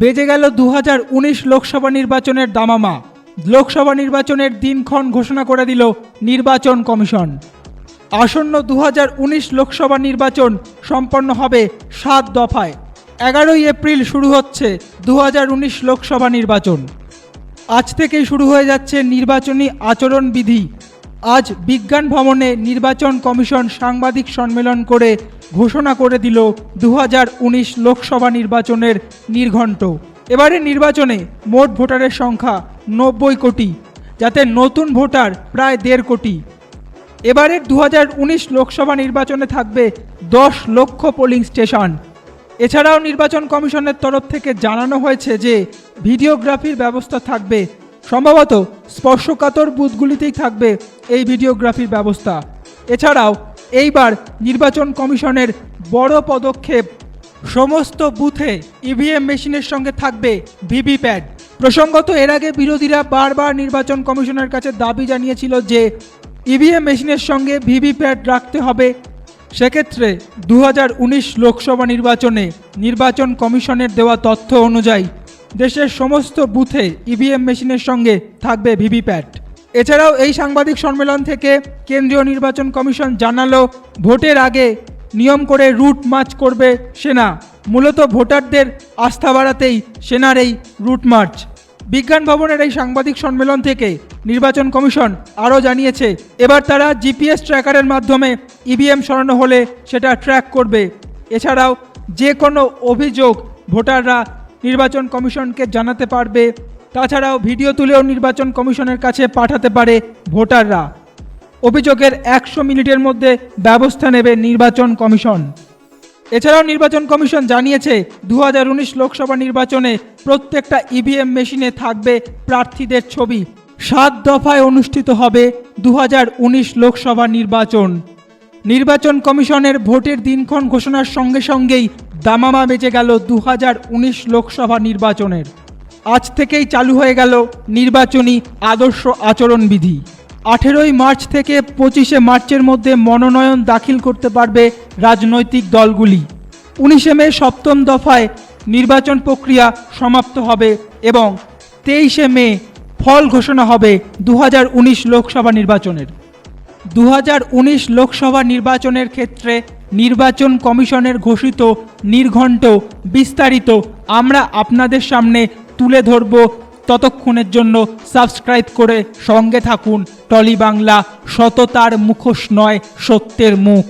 বেজে গেল দু হাজার উনিশ লোকসভা নির্বাচনের দামামা। লোকসভা নির্বাচনের দিনক্ষণ ঘোষণা করে দিল নির্বাচন কমিশন। আসন্ন দু হাজার উনিশ লোকসভা নির্বাচন সম্পন্ন হবে সাত দফায়। এগারোই এপ্রিল শুরু হচ্ছে দু হাজার উনিশ লোকসভা নির্বাচন। আজ থেকেই শুরু হয়ে যাচ্ছে নির্বাচনী আচরণবিধি। আজ বিজ্ঞান ভবনে নির্বাচন কমিশন সাংবাদিক সম্মেলন করে ঘোষণা করে দিল দু হাজার উনিশ লোকসভা নির্বাচনের নির্ঘণ্ট। এবারে নির্বাচনে মোট ভোটারের সংখ্যা নব্বই কোটি, যাতে নতুন ভোটার প্রায় দেড় কোটি। এবারের দু হাজার উনিশ লোকসভা নির্বাচনে থাকবে দশ লক্ষ পোলিং স্টেশন। এছাড়াও নির্বাচন কমিশনের তরফ থেকে জানানো হয়েছে যে, ভিডিওগ্রাফির ব্যবস্থা থাকবে। সম্ভবত স্পর্শকাতর বুথগুলিতেই থাকবে এই ভিডিওগ্রাফির ব্যবস্থা। এছাড়াও এইবার নির্বাচন কমিশনের বড় পদক্ষেপ। সমস্ত বুথে ইভিএম মেশিনের সঙ্গে থাকবে ভিভিপ্যাট প্রসঙ্গত, এর আগে বিরোধীরা বারবার নির্বাচন কমিশনের কাছে দাবি জানিয়েছিল যে ইভিএম মেশিনের সঙ্গে ভিভিপ্যাট রাখতে হবে। সেক্ষেত্রে দু হাজার উনিশ লোকসভা নির্বাচনে নির্বাচন কমিশনের দেওয়া তথ্য অনুযায়ী দেশের সমস্ত বুথে ইভিএম মেশিনের সঙ্গে থাকবে ভিভিপ্যাট এছাড়াও এই সাংবাদিক সম্মেলন থেকে কেন্দ্রীয় নির্বাচন কমিশন জানালো, ভোটের আগে নিয়ম করে রুট মার্চ করবে সেনা। মূলত ভোটারদের আস্থা বাড়াতেই সেনার এই রুট মার্চ। বিজ্ঞান ভবনের এই সাংবাদিক সম্মেলন থেকে নির্বাচন কমিশন আরও জানিয়েছে, এবার তারা জিপিএস ট্র্যাকারের মাধ্যমে ইভিএম সরানো হলে সেটা ট্র্যাক করবে। এছাড়াও যে কোনো অভিযোগ ভোটাররা নির্বাচন কমিশনকে জানাতে পারবে তাছাড়াও ভিডিও তুলেও নির্বাচন কমিশনের কাছে পাঠাতে পারে ভোটাররা। অভিযোগের একশো মিনিটের মধ্যে ব্যবস্থা নেবে নির্বাচন কমিশন। এছাড়াও নির্বাচন কমিশন জানিয়েছে দু হাজার উনিশ লোকসভা নির্বাচনে প্রত্যেকটা ইভিএম মেশিনে থাকবে প্রার্থীদের ছবি। সাত দফায় অনুষ্ঠিত হবে দু হাজার উনিশ লোকসভা নির্বাচন। নির্বাচন কমিশনের ভোটের দিনক্ষণ ঘোষণার সঙ্গে সঙ্গেই দামামা বেজে গেল দু হাজার উনিশ লোকসভা নির্বাচনের। আজ থেকেই চালু হয়ে গেল নির্বাচনী আদর্শ আচরণবিধি। আঠেরোই মার্চ থেকে পঁচিশে মার্চের মধ্যে মনোনয়ন দাখিল করতে পারবে রাজনৈতিক দলগুলি। উনিশে মে সপ্তম দফায় নির্বাচন প্রক্রিয়া সমাপ্ত হবে এবং তেইশে মে ফল ঘোষণা হবে দু হাজার উনিশ লোকসভা নির্বাচনের। দু হাজার উনিশ লোকসভা নির্বাচনের ক্ষেত্রে নির্বাচন কমিশনের ঘোষিত নির্ঘণ্ট বিস্তারিত আমরা আপনাদের সামনে তুলে ধরব ততক্ষণের জন্য সাবস্ক্রাইব করে সঙ্গে থাকুন। টলি বাংলা, সততার মুখোশ নয়, সত্যের মুখ।